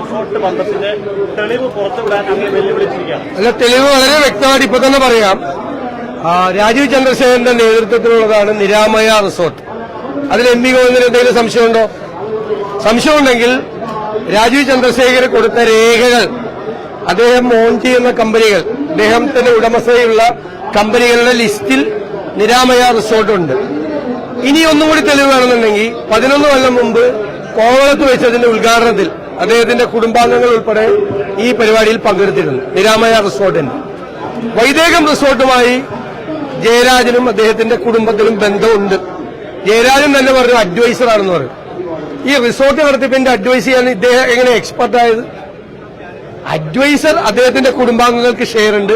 Resort തെളിവ് അല്ല തെളിവ് വളരെ വ്യക്തമായിട്ട് ഇപ്പൊ തന്നെ പറയാം. രാജീവ് ചന്ദ്രശേഖരന്റെ നേതൃത്വത്തിലുള്ളതാണ് നിരാമയ റിസോർട്ട്. അതിൽ എം പി ഗോവിന്ദന് എന്തെങ്കിലും സംശയമുണ്ടോ? സംശയമുണ്ടെങ്കിൽ രാജീവ് ചന്ദ്രശേഖർ കൊടുത്ത രേഖകൾ അദ്ദേഹം ഓൺ ചെയ്യുന്ന കമ്പനികൾ അദ്ദേഹത്തിന്റെ ഉടമസ്ഥതയുള്ള കമ്പനികളുടെ ലിസ്റ്റിൽ നിരാമയ റിസോർട്ടുണ്ട്. ഇനി ഒന്നും കൂടി തെളിവ് വേണമെന്നുണ്ടെങ്കിൽ പതിനൊന്ന് കൊല്ലം മുമ്പ് കോവളത്ത് വെച്ചതിന്റെ ഉദ്ഘാടനത്തിൽ അദ്ദേഹത്തിന്റെ കുടുംബാംഗങ്ങൾ ഉൾപ്പെടെ ഈ പരിപാടിയിൽ പങ്കെടുത്തിരുന്നു. നിരാമയ റിസോർട്ടിന്. വൈദേകം റിസോർട്ടുമായി ജയരാജനും അദ്ദേഹത്തിന്റെ കുടുംബത്തിനും ബന്ധമുണ്ട്. ജയരാജൻ തന്നെ പറഞ്ഞു അഡ്വൈസർ ആണെന്ന് പറഞ്ഞു ഈ റിസോർട്ട് നടത്തിപ്പിന്റെ അഡ്വൈസ് ചെയ്യാൻ ഇദ്ദേഹം എങ്ങനെ എക്സ്പെർട്ടായത് അഡ്വൈസർ അദ്ദേഹത്തിന്റെ കുടുംബാംഗങ്ങൾക്ക് ഷെയർ ഉണ്ട്.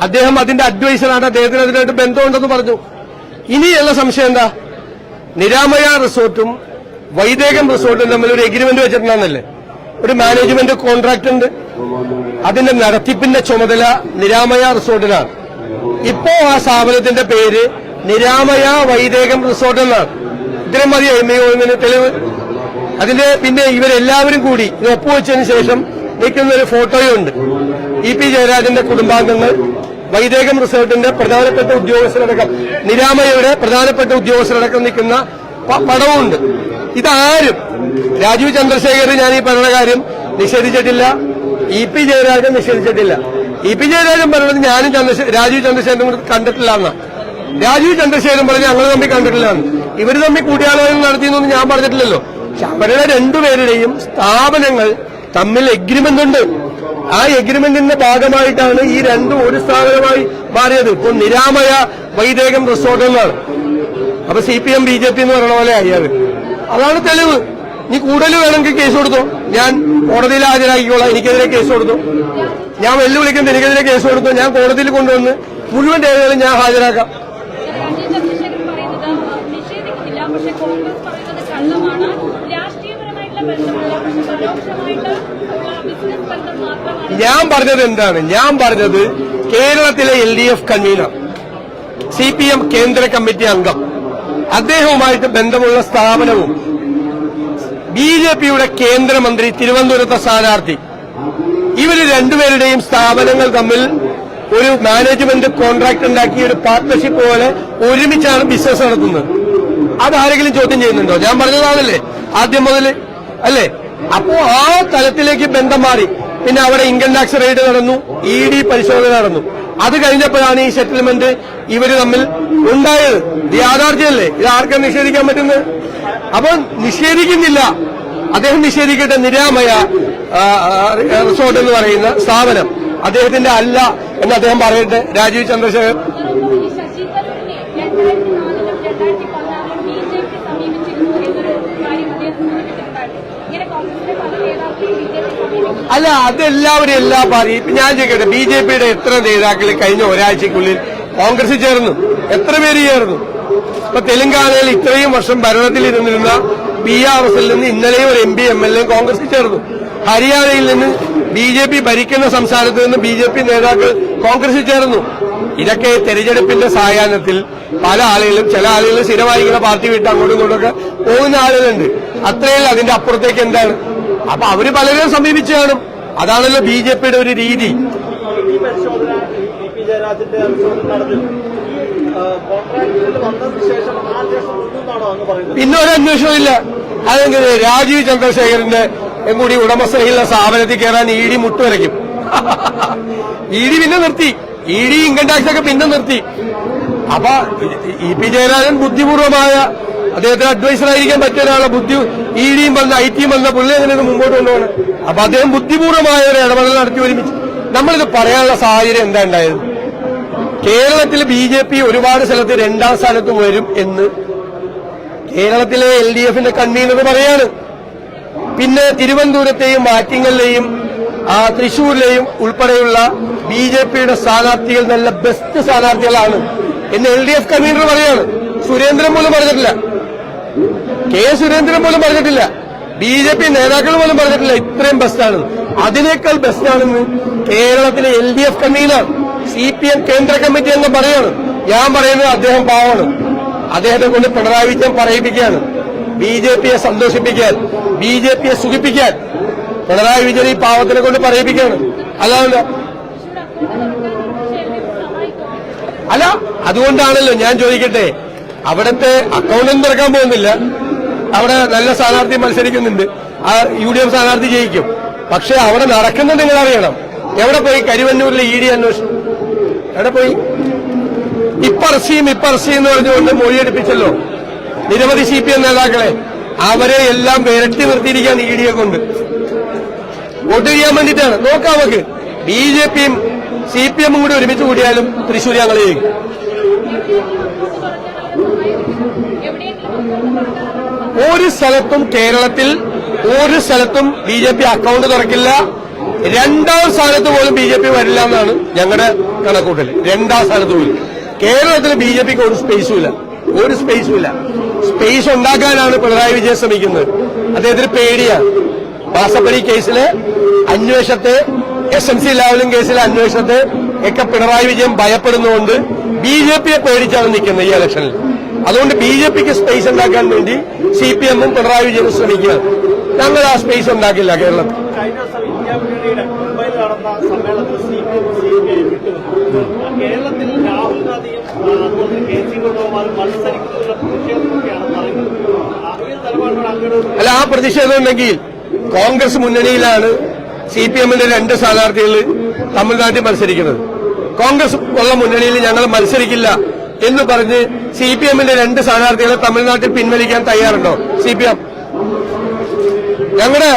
അദ്ദേഹം അതിന്റെ അഡ്വൈസറാണ് അദ്ദേഹത്തിന് അതിനായിട്ട് ബന്ധമുണ്ടെന്ന് പറഞ്ഞു. ഇനിയുള്ള സംശയം എന്താ? നിരാമയ റിസോർട്ടും വൈദേകം റിസോർട്ടും തമ്മിൽ ഒരു എഗ്രിമെന്റ് വെച്ചിട്ടുണ്ടെന്നല്ലേ? ഒരു മാനേജ്മെന്റ് കോൺട്രാക്ട് ഉണ്ട്. അതിന്റെ നടത്തിപ്പിന്റെ ചുമതല നിരാമയ റിസോർട്ടിനാണ്. ഇപ്പോ ആ സ്ഥാപനത്തിന്റെ പേര് നിരാമയ വൈദേകം റിസോർട്ട് എന്നാണ്. ഇത്രയും മതി എം എ തെളിവ്. അതിന്റെ പിന്നെ ഇവരെല്ലാവരും കൂടി ഇത് ഒപ്പുവെച്ചതിന് ശേഷം നിൽക്കുന്ന ഒരു ഫോട്ടോയുണ്ട് ഇ പി ജയരാജന്റെ കുടുംബാംഗങ്ങൾ വൈദേകം റിസോർട്ടിന്റെ പ്രധാനപ്പെട്ട ഉദ്യോഗസ്ഥരടക്കം നിരാമയയുടെ പ്രധാനപ്പെട്ട ഉദ്യോഗസ്ഥരടക്കം നിൽക്കുന്ന പടവുണ്ട് ഇതാരും. രാജു ചന്ദ്രശേഖർ ഞാൻ ഈ പറഞ്ഞ കാര്യം നിഷേധിച്ചിട്ടില്ല. ഇ പി ജയരാജൻ നിഷേധിച്ചിട്ടില്ല. ഇ പി ജയരാജൻ പറഞ്ഞത് ഞാനും ചന്ദ്രശേഖർ രാജീവ് ചന്ദ്രശേഖരനും കൂടി കണ്ടിട്ടില്ല എന്നാ. രാജീവ് ചന്ദ്രശേഖരൻ പറഞ്ഞ് ഞങ്ങൾ തമ്മിൽ കണ്ടിട്ടില്ല ഇവർ തമ്മിൽ കൂടിയാലോചന നടത്തിയെന്നൊന്നും ഞാൻ പറഞ്ഞിട്ടില്ലല്ലോ. പക്ഷെ അവരുടെ രണ്ടുപേരുടെയും സ്ഥാപനങ്ങൾ തമ്മിൽ എഗ്രിമെന്റ് ഉണ്ട്. ആ എഗ്രിമെന്റിന്റെ ഭാഗമായിട്ടാണ് ഈ രണ്ടും ഒരു സ്ഥാപനമായി മാറിയത്. ഇപ്പൊ നിരാമയ വൈദേകം റിസോർട്ട് എന്നാണ്. അപ്പൊ C P M B J P എന്ന് പറയുന്ന പോലെ അയ്യാറ് അതാണ് തെളിവ്. നീ കൂടുതൽ വേണമെങ്കിൽ കേസ് കൊടുത്തു. ഞാൻ കോടതിയിൽ ഹാജരാക്കിക്കോളാം. എനിക്കെതിരെ കേസ് കൊടുത്തു. ഞാൻ വെല്ലുവിളിക്കുന്നത് എനിക്കെതിരെ കേസ് കൊടുത്തു. ഞാൻ കോടതിയിൽ കൊണ്ടുവന്ന് മുഴുവൻ രേഖകളും ഞാൻ ഹാജരാക്കാം. ഞാൻ പറഞ്ഞത് എന്താണ്? ഞാൻ പറഞ്ഞത് കേരളത്തിലെ L D F convener C P M കേന്ദ്ര കമ്മിറ്റി അംഗം. അദ്ദേഹവുമായിട്ട് ബന്ധമുള്ള സ്ഥാപനവും ബി ജെ പിയുടെ കേന്ദ്രമന്ത്രി തിരുവനന്തപുരത്തെ സ്ഥാനാർത്ഥി. ഇവർ രണ്ടുപേരുടെയും സ്ഥാപനങ്ങൾ തമ്മിൽ ഒരു മാനേജ്മെന്റ് കോൺട്രാക്ട് ഉണ്ടാക്കി ഒരു പാർട്ട്ണർഷിപ്പ് പോലെ ഒരുമിച്ചാണ് ബിസിനസ് നടത്തുന്നത്. അതാരെങ്കിലും ചോദ്യം ചെയ്യുന്നുണ്ടോ? ഞാൻ പറഞ്ഞതാണല്ലേ? ആദ്യം മുതൽ അല്ലേ? അപ്പോ ആ തലത്തിലേക്ക് ബന്ധം മാറി. പിന്നെ അവിടെ ഇൻകം ടാക്സ് റെയ്ഡ് നടന്നു ഇ ഡി പരിശോധന നടന്നു. അത് കഴിഞ്ഞപ്പോഴാണ് ഈ സെറ്റിൽമെന്റ് ഇവർ തമ്മിൽ ഉണ്ടായത്. യാഥാർത്ഥ്യമല്ലേ? ഇത് ആർക്കാ നിഷേധിക്കാൻ പറ്റുന്നത്? അപ്പൊ നിഷേധിക്കുന്നില്ല. അദ്ദേഹം നിഷേധിക്കട്ടെ നിരാമയ റിസോർട്ട് എന്ന് പറയുന്ന സ്ഥാപനം. അദ്ദേഹത്തിന്റെ അല്ല എന്ന് അദ്ദേഹം പറയട്ടെ. രാജീവ് ചന്ദ്രശേഖർ. അല്ല അതെല്ലാവരും എല്ലാ പാർട്ടി ഞാൻ ചോദിക്കട്ടെ ബി ജെ പിയുടെ എത്ര നേതാക്കൾ കഴിഞ്ഞ ഒരാഴ്ചക്കുള്ളിൽ കോൺഗ്രസിൽ ചേർന്നു എത്ര പേര് ചേർന്നു ഇപ്പൊ തെലങ്കാനയിൽ ഇത്രയും വർഷം ഭരണത്തിൽ ഇരുന്നിരുന്ന പി ആർ എസിൽ നിന്ന് ഇന്നലെയും ഒരു M P M L A കോൺഗ്രസിൽ ചേർന്നു ഹരിയാനയിൽ നിന്ന് ബി ജെ പി ഭരിക്കുന്ന സംസ്ഥാനത്ത് നിന്ന് ബി ജെ പി നേതാക്കൾ കോൺഗ്രസിൽ ചേർന്നു ഇതൊക്കെ തെരഞ്ഞെടുപ്പിന്റെ സായാഹ്നത്തിൽ പല ആളുകളും ചില ആളുകൾ സ്ഥിരമായിരിക്കുന്ന പാർട്ടി വിട്ട് അങ്ങോട്ടും ഇങ്ങോട്ടൊക്കെ പോകുന്ന ആളുകളുണ്ട്. അത്രയല്ല അതിന്റെ അപ്പുറത്തേക്ക് എന്താണ്? അപ്പൊ അവർ പലരെയും സമീപിച്ചു കാണും. അതാണല്ലോ ബി ജെ പിയുടെ ഒരു രീതി. ജയരാജന്റെ റിസോർട്ട് നടത്തി കോൺട്രാക്ടിൽ വന്നതിന് ശേഷം ആ അന്വേഷണം പിന്നെ ഒരു അന്വേഷണം ഇല്ല അതെങ്കിൽ രാജീവ് ചന്ദ്രശേഖരന്റെ കൂടി ഉടമസ്ഥതയിലുള്ള സ്ഥാപനത്തിൽ കയറാൻ ഇ ഡി മുട്ടുവരയ്ക്കും. ഇ ഡി പിന്നെ നിർത്തി. ഇ ഡി ഇൻകം ടാക്സ് ഒക്കെ പിന്നെ നിർത്തി. അപ്പൊ ഇ പി ജയരാജൻ ബുദ്ധിപൂർവമായ അദ്ദേഹത്തിന് അഡ്വൈസർ ആയിരിക്കാൻ പറ്റിയ ഒരാളെ ബുദ്ധി ഇ ഡിയും വന്ന ഐ ടിയും വന്ന പുള്ളി എങ്ങനെ മുമ്പോട്ട് കൊണ്ടുപോകണം അപ്പൊ അദ്ദേഹം ബുദ്ധിപൂർവമായ ഒരു ഇടപെടൽ നടത്തി ഒരുമിച്ച്. നമ്മളിത് പറയാനുള്ള സാഹചര്യം എന്താ ഉണ്ടായത്? കേരളത്തിൽ ബി ജെ പി ഒരുപാട് സ്ഥലത്ത് രണ്ടാം സ്ഥാനത്ത് വരും എന്ന് കേരളത്തിലെ എൽ ഡി എഫിന്റെ കൺവീനർ പറയാണ്. പിന്നെ തിരുവനന്തപുരത്തെയും ആറ്റിങ്ങലിലെയും ആ തൃശൂരിലെയും ഉൾപ്പെടെയുള്ള ബി ജെ പിയുടെ സ്ഥാനാർത്ഥികൾ നല്ല ബെസ്റ്റ് സ്ഥാനാർത്ഥികളാണ് എന്ന് എൽ ഡി എഫ് കൺവീനർ പറയാണ്. സുരേന്ദ്രൻ പോലും പറഞ്ഞിട്ടില്ല. കെ സുരേന്ദ്രൻ പോലും പറഞ്ഞിട്ടില്ല. ബി ജെ പി നേതാക്കൾ പോലും പറഞ്ഞിട്ടില്ല. ഇത്രയും ബെസ്റ്റാണ് അതിനേക്കാൾ ബെസ്റ്റാണെന്ന് കേരളത്തിലെ L D F convenor C P M കേന്ദ്ര കമ്മിറ്റി എന്ന് പറയാണ്. ഞാൻ പറയുന്നത് അദ്ദേഹം പാവമാണ്. അദ്ദേഹത്തെ കൊണ്ട് പിണറായി വിജയൻ പറയിപ്പിക്കുകയാണ്. ബി ജെ പിയെ സന്തോഷിപ്പിക്കാൻ ബി ജെ പിയെ സുഖിപ്പിക്കാൻ പിണറായി വിജയൻ ഈ പാവത്തിനെ കൊണ്ട് പറയിപ്പിക്കുകയാണ്. അതാണല്ലോ അല്ല അതുകൊണ്ടാണല്ലോ ഞാൻ ചോദിക്കട്ടെ. അവിടുത്തെ അക്കൗണ്ടൊന്നും തുറക്കാൻ പോകുന്നില്ല. അവിടെ നല്ല സ്ഥാനാർത്ഥി മത്സരിക്കുന്നുണ്ട്. ആ യു ഡി എഫ് സ്ഥാനാർത്ഥി ജയിക്കും. പക്ഷെ അവിടെ നടക്കുന്നത് നിങ്ങൾ അറിയണം. എവിടെ പോയി? കരുവന്നൂരിലെ ഇ ഡി അന്വേഷണം. എവിടെ പോയി? ഇപ്പർസിയും ഇപ്പർസിയും എന്ന് പറഞ്ഞുകൊണ്ട് മൊഴിയെടുപ്പിച്ചല്ലോ നിരവധി സി പി എം നേതാക്കളെ. അവരെ എല്ലാം വിരട്ടി നിർത്തിയിരിക്കാൻ ഇ ഡിയെ കൊണ്ട്. വോട്ട് ചെയ്യാൻ വേണ്ടിയിട്ടാണ്. നോക്കാം നമുക്ക്. ബി ജെ പിയും സി പി എമ്മും കൂടി ഒരുമിച്ച് കൂടിയാലും തൃശ്ശൂർ ഞങ്ങൾ ചെയ്യും ഒരു സ്ഥലത്തും കേരളത്തിൽ ഒരു സ്ഥലത്തും ബി ജെ പി അക്കൗണ്ട് തുറക്കില്ല. രണ്ടാം സ്ഥാനത്ത് പോലും ബി ജെ പി വരില്ല എന്നാണ് ഞങ്ങളുടെ കണക്കൂട്ടൽ രണ്ടാം സ്ഥാനത്ത് പോലും. കേരളത്തിൽ ബി ജെ പിക്ക് ഒരു സ്പേസും ഇല്ല. ഒരു സ്പേസും ഇല്ല. സ്പേസ് ഉണ്ടാക്കാനാണ് പിണറായി വിജയൻ ശ്രമിക്കുന്നത്. അദ്ദേഹത്തിന് പേടിയാണ് വാസപ്പടി കേസിലെ അന്വേഷണത്തെ എസ് എം സി ലാവലും കേസിലെ അന്വേഷണത്തെ ഒക്കെ പിണറായി വിജയൻ ഭയപ്പെടുന്നതുകൊണ്ട് ബി ജെ പിയെ പേടിച്ചാണ് നിൽക്കുന്നത് ഈ ഇലക്ഷനിൽ അതുകൊണ്ട് ബി ജെ പിക്ക് സ്പേസ് ഉണ്ടാക്കാൻ വേണ്ടി സി പി എമ്മും പിണറായി വിജയനും ശ്രമിക്കുകയാണ്. ഞങ്ങൾ ആ സ്പേസ് ഉണ്ടാക്കില്ല കേരളത്തിൽ. മുന്നണിയുടെ മുംബൈയിൽ നടന്ന സമ്മേളനത്തിൽ C P M C P I വിട്ടുനിന്നു കേരളത്തിൽ രാഹുൽ ഗാന്ധിയും അതുപോലെ കെ വേണുഗോപാലും മത്സരിക്കുന്നതിനുള്ള പ്രതിഷേധമൊക്കെയാണ് പറയുന്നത്. അല്ല ആ പ്രതിഷേധം ഉണ്ടെങ്കിൽ കോൺഗ്രസ് മുന്നണിയിലാണ് സി പി എമ്മിന്റെ രണ്ട് സ്ഥാനാർത്ഥികൾ തമിഴ്നാട്ടിൽ മത്സരിക്കുന്നത്. കോൺഗ്രസ് ഉള്ള മുന്നണിയിൽ ഞങ്ങൾ മത്സരിക്കില്ല എന്ന് പറഞ്ഞ് സി പി എമ്മിന്റെ രണ്ട് സ്ഥാനാർത്ഥികളെ തമിഴ്നാട്ടിൽ പിൻവലിക്കാൻ തയ്യാറുണ്ടോ? സി പി എം ഞങ്ങളുടെ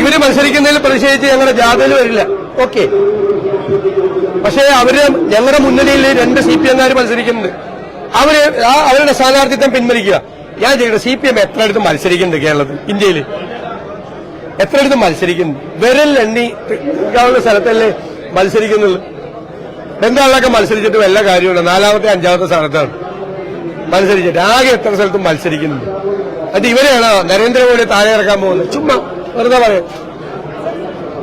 ഇവർ മത്സരിക്കുന്നതിൽ പ്രതിഷേധിച്ച് ഞങ്ങളുടെ ജാഥയിൽ വരില്ല. ഓക്കെ പക്ഷേ അവർ ഞങ്ങളുടെ മുന്നണിയിൽ രണ്ട് സി പി എംകാർ മത്സരിക്കുന്നുണ്ട്. അവർ അവരുടെ സ്ഥാനാർത്ഥിത്വം പിൻവലിക്കുക. ഞാൻ ചോദിക്കട്ടെ സി പി എം എത്ര അടുത്ത് മത്സരിക്കുന്നുണ്ട് കേരളത്തിൽ ഇന്ത്യയിൽ? എത്ര അടുത്ത് മത്സരിക്കുന്നു ക്കാവുന്ന സ്ഥലത്തല്ലേ മത്സരിക്കുന്നുള്ളൂ. ബംഗാളിലൊക്കെ മത്സരിച്ചിട്ട് വല്ല കാര്യമുണ്ട് നാലാമത്തെ അഞ്ചാമത്തെ സ്ഥാനത്താണ്. മത്സരിച്ചിട്ട് ആകെ എത്ര സ്ഥലത്തും മത്സരിക്കുന്നുണ്ട്. അത് ഇവരെയാണോ നരേന്ദ്രമോദി താഴെ ഇറക്കാൻ പോകുന്നത്? ചുമ്മാ വെറുതെ പറയാം